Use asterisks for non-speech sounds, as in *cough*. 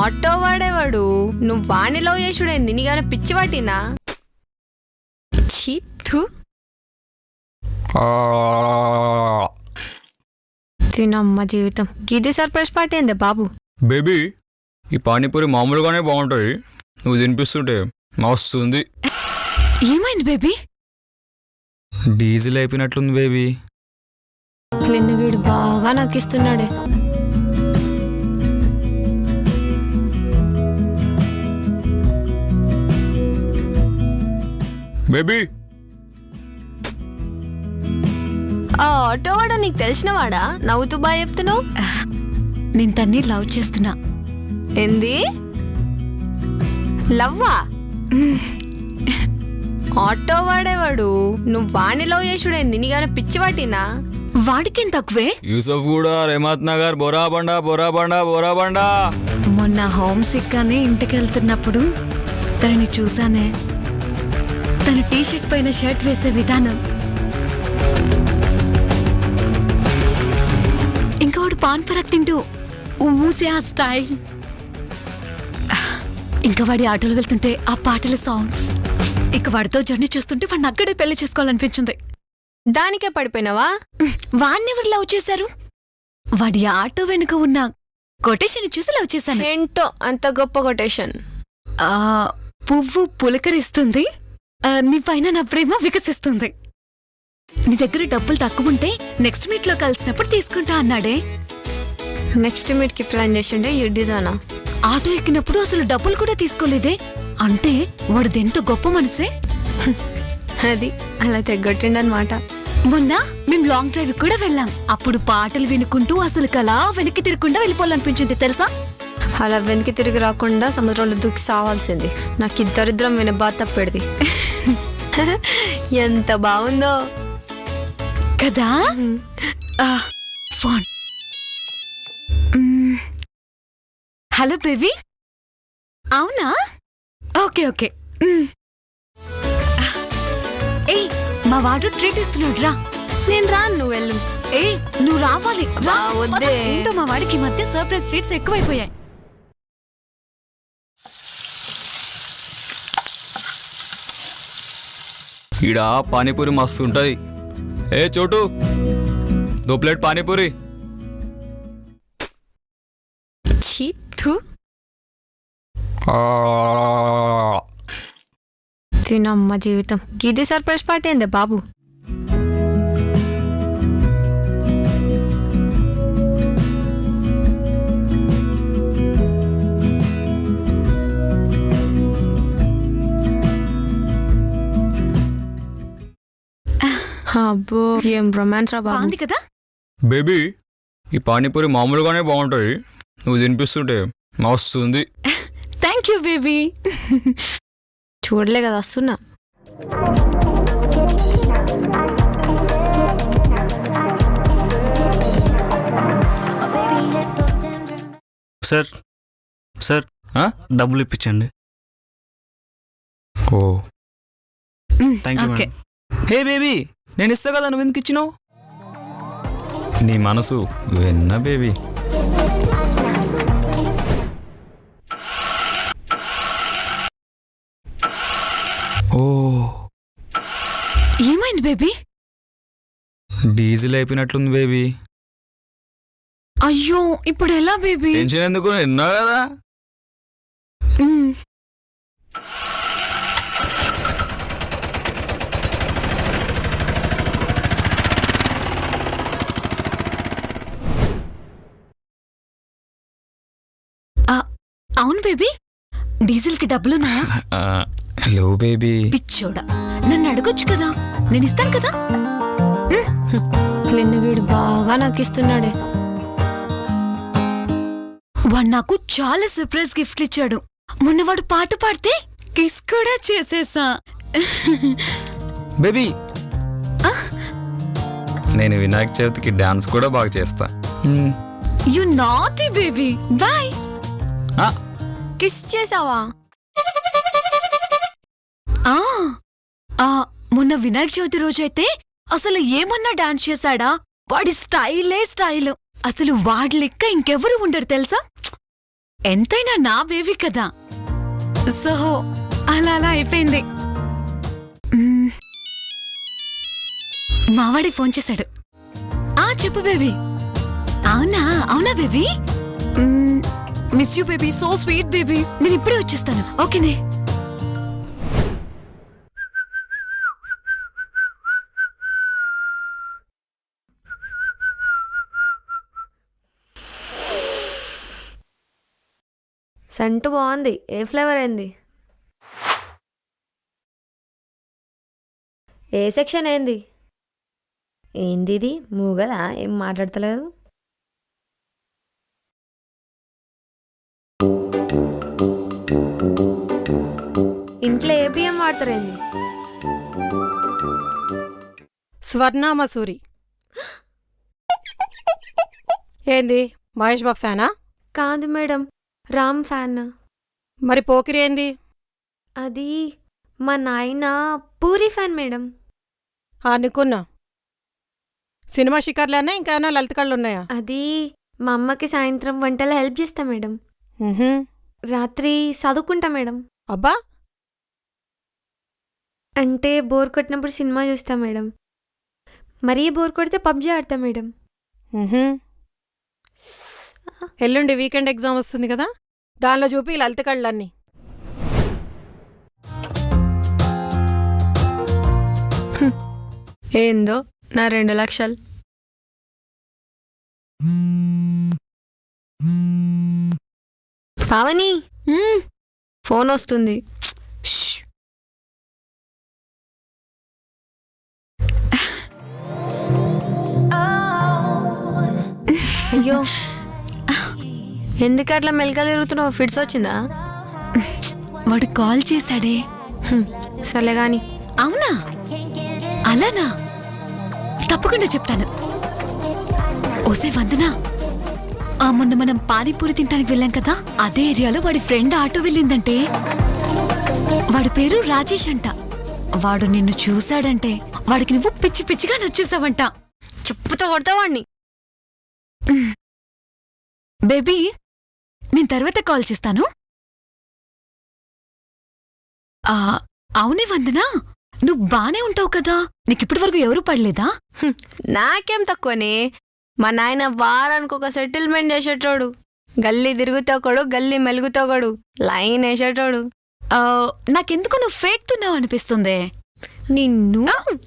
Auto వాడేవాడు. నువ్వు వాణి love చేసుడేంది నీకేమైనా పిచ్చి పట్టిందా చీత్తు. తినమ్మ జీవితం. గిది సర్ప్రైజ్ పార్టీ ఏందే బాబు? బేబీ ఈ పానీపూరి మామూలుగానే బాగుంటుంది. నువ్వు తినిపిస్తుంటే మస్తుంది. ఏమైంది బేబీ? Diesel అయిపోయినట్లుంది baby. నిన్ను వీడు బాగా నక్కిస్తున్నాడే బేబీ. ఆ ఆటో వాడు నీకు తెలిసినవాడా నవ్వుతూ బాగా చెప్తున్నావు? నేను తన్ని లవ్ చేస్తున్నా. ఏంది? లవ్వా? ఆటో వాడేవాడు నువ్వు వాణి లవ్ చేసుడేంది నీకేమైనా పిచ్చి పట్టిందా వాడికేం తక్కువే? యూసఫ్ కూడా రేమత్ నగర్ బొరా బండా బొరా బండా బొరా బండా. మొన్న హోమ్ సిక్ అని ఇంటికి వెళ్తున్నప్పుడు తనని చూసానే తను టీ షర్ట్ పైన షర్ట్ వేసే విధానం. ఇంకా వాడు పాన్ పరక్ తింటూ ఊసే ఆ స్టైల్. ఇంకా వాడి ఆటోలో వెళ్తుంటే ఆ పాటల సాంగ్స్. ఇక వాడితో జర్నీ చేస్తుంటే వాడిని అక్కడే పెళ్ళి చేసుకోవాలనిపించింది. దానికే పడిపోయినావా? వాడిని ఎవరు లవ్ చేశారు? వాడి ఆటో వెనుక ఉన్న కొటేషన్ చూసి లవ్ చేశాను. ఏంటో అంత గొప్ప కొటేషన్. ఆ పువ్వు పులకరిస్తుంది. నీ పైన నా ప్రేమ వికసిస్తుంది. నీ దగ్గర డబ్బులు తక్కువ ఉంటే నెక్స్ట్ మీట్లో కలిసినప్పుడు తీసుకుంటా అన్నాడే. నెక్స్ట్ మీట్కి ప్లాన్ చేసిండే ఎడ్డిదానా ఆటో ఎక్కినప్పుడు అసలు డబ్బులు కూడా తీసుకోలేదే. అంటే వాడిది ఎంత గొప్ప మనసే అది అలా తెగ్గొట్టిండనమాట మొన్న మేము లాంగ్ డ్రైవ్ కూడా వెళ్ళాం. అప్పుడు పాటలు వినుకుంటూ అసలు కలా వెనక్కి తిరగకుండా వెళ్ళిపోవాలనిపించింది తెలుసా? అలా వెనక్కి తిరిగి రాకుండా సముద్రంలో దూకి సావాల్సింది. నాకు ఇద్దరిద్దరం వినబా తప్పెడిది. ఎంత బాగుందో. కదా? ఫోన్. Hello baby. అవునా? Okay okay. ఏయ్ మా వాడు ట్రీట్ ఇస్తున్నాడు రా. నేను రాను నువ్వు వెళ్ళు. ఏయ్ నువ్వు రావాలి. రా. వద్దే. మా వాడికి మధ్య సర్ప్రైజ్ ట్రీట్స్ ఎక్కువైపోయాయి. ఈడ పానీపూరి మస్తు ఉంటుంది. ఏ చోటు? దో ప్లేట్ పానీపూరి. తినమ్మ జీవితం. గిది సర్ప్రైజ్ పార్టీ ఏందే బాబు? అబ్బో ఏం రొమాన్స్ రా బాగుంది కదా? బేబీ ఈ పానీపూరి మామూలుగానే బాగుంటుంది నువ్వు తినిపిస్తుంటే మస్తుంది. థ్యాంక్ యూ బేబీ చూడలే కదా వస్తున్నా. సార్ సార్ ఆ? డబ్బులు ఇప్పించండి. ఓ. Thank you okay madam hey baby నేను ఇస్తా కదా నువ్వు ఎందుకు ఇచ్చినావు? నీ మనసు వెన్న బేబీ. ఓ. ఏమైంది బేబీ? Diesel అయిపోయినట్లుంది baby. అయ్యో ఇప్పుడు ఎలా బేబీ? టెన్షన్ ఎందుకు? విన్నా కదా మ్మ్. ఆ, అవును బేబీ? డీజిల్కి డబ్బులున్నాయా ఆ, హలో బేబీ. పిచ్చోడా నన్ను అడగొచ్చు కదా? నేను ఇస్తాను కదా? నిన్ను వీడు బాగా నక్కిస్తున్నాడే వాడు నాకు చాలా సర్ప్రైజ్ గిఫ్ట్లు ఇచ్చాడు. మొన్న వాడు పాట పాడితే కిస్ కూడా చేసేసా. బేబీ. నేను వినాయక చవితికి డాన్స్ కూడా బాగా చేస్తా. యు నాటీ బేబీ బాయ్ ఆ, కిస్ చేసావా ఆ ఆ మొన్న వినాయక చవితి రోజైతే అసలు ఏమన్నా డాన్స్ చేశాడా? వాడి స్టైలే స్టైల్. అసలు వాడి లెక్క ఇంకెవరు ఉండరు తెలుసా? ఎంతైనా నా బేబీ కదా. సో అలా అలా అయిపోయింది. మావాడి ఫోన్ చేశాడు. ఆ చెప్పు బేబీ. అవునా? అవునా baby? Miss you baby so sweet baby నేను ఇప్పుడే వచ్చేస్తాను. ఓకేనే? సెంటు బాగుంది. ఏ ఫ్లేవర్ ఏంది ఏ సెక్షన్ ఏంది ఏంది ఇది? మూగదా ఏం మాట్లాడతలేదు ఇంట్లో ఏ బియ్యం వాడతారేంది? స్వర్ణ మసూరి ఏంది మహేష్ బాబు ఫ్యానా? కాదు మేడం రామ్ ఫ్యాన్. మరి పోకిరి ఏంది? అది మా నాయన పూరి ఫ్యాన్ మేడం. అనుకున్నా. సినిమా షికార్లేనా ఇంకా ఏమైనా లలిత కళ్ళు ఉన్నాయా? అది మా అమ్మకి సాయంత్రం వంటలో హెల్ప్ చేస్తా మేడం. రాత్రి చదువుకుంటా మేడం. అబ్బా అంటే బోర్ కొట్టినప్పుడు సినిమా చూస్తా మేడం. మరీ బోర్ కొడితే పబ్జీ ఆడతా మేడం. ఎల్లుండి వీకెండ్ ఎగ్జామ్ వస్తుంది కదా? దానిలో చూపి లలిత కళ్ళన్నీ. ఏందో? నా రెండు లక్షలు. పావని. ఫోన్ వస్తుంది. అయ్యో. *laughs* ఎందుకు అట్లా మెలక తిరుగుతున్నావు? ఫిట్స్ వచ్చిందా? *laughs* వాడు కాల్ చేశాడే. సర్లే గాని. అవునా? అలానా? తప్పకుండా చెప్తాను. ఓసే వందనా? ఆ మొన్న మనం పానీపూరి తినడానికి వెళ్ళాం కదా అదే ఏరియాలో వాడి ఫ్రెండ్ ఆటో వెళ్ళిందంటే. వాడి పేరు రాజేష్ అంట. వాడు నిన్ను చూశాడంటే వాడికి నువ్వు పిచ్చి పిచ్చిగా నచ్చేసావంట. చెప్పుతో కొడతా వాడిని *laughs* బేబీ నేను తర్వాత కాల్ చేస్తాను. ఆ, అవునే వందనా నువ్వు బానే ఉంటావు కదా. నీకిప్పటి వరకు ఎవరు పడలేదా? నాకేం తక్కువని. మా నాయన వారానికి ఒక సెటిల్మెంట్ చేసేటోడు. గల్లీ తిరుగుతోకడు గల్లీ మెలుగుతోకడు లైన్ వేసేటోడు. ఆ, నాకెందుకు నువ్వు ఫేక్ తున్నావు అనిపిస్తుంది? నిన్ను?